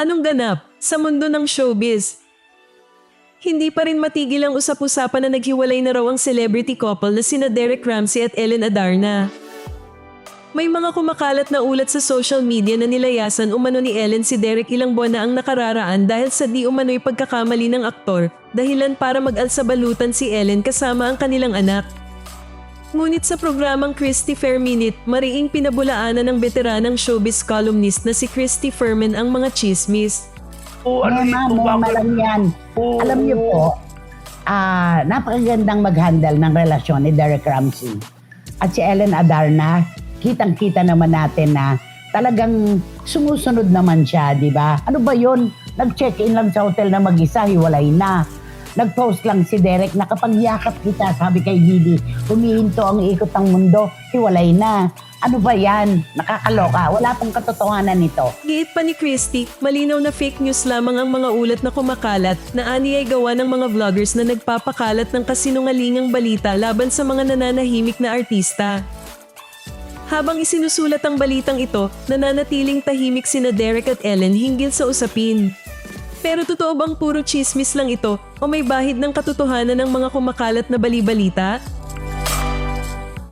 Anong ganap sa mundo ng showbiz? Hindi pa rin matigil ang usap-usapan na naghiwalay na raw ang celebrity couple na sina Derek Ramsey at Ellen Adarna. May mga kumakalat na ulat sa social media na nilayasan umano ni Ellen si Derek ilang buwan na ang nakararaan dahil sa di umano'y pagkakamali ng aktor, dahilan para mag-alsabalutan si Ellen kasama ang kanilang anak. Ngunit sa programang Christy Fair Minute, mariing pinabulaanan ng veteranang showbiz columnist na si Christy Furman ang mga chismis. O ano Mama, ito? mama Bakit? lang yan. Oo. Alam niyo po, ah napakagandang mag-handle ng relasyon ni Derek Ramsey. At si Ellen Adarna, kitang-kita naman natin na talagang sumusunod naman siya, di ba? Ano ba yon? Nag-check-in lang sa hotel na mag-isa, hiwalay na. Nag-post lang si Derek na kapag yakap kita, sabi kay Gidi, humihinto ang ikot ng mundo, hiwalay na. Ano ba yan? Nakakaloka. Wala pong katotohanan nito. Giit pa ni Christy, malinaw na fake news lamang ang mga ulat na kumakalat na ani ay gawa ng mga vloggers na nagpapakalat ng kasinungalingang balita laban sa mga nananahimik na artista. Habang isinusulat ang balitang ito, nananatiling tahimik sina Derek at Ellen hinggil sa usapin. Pero totoo bang puro chismis lang ito o may bahid ng katotohanan ng mga kumakalat na balibalita?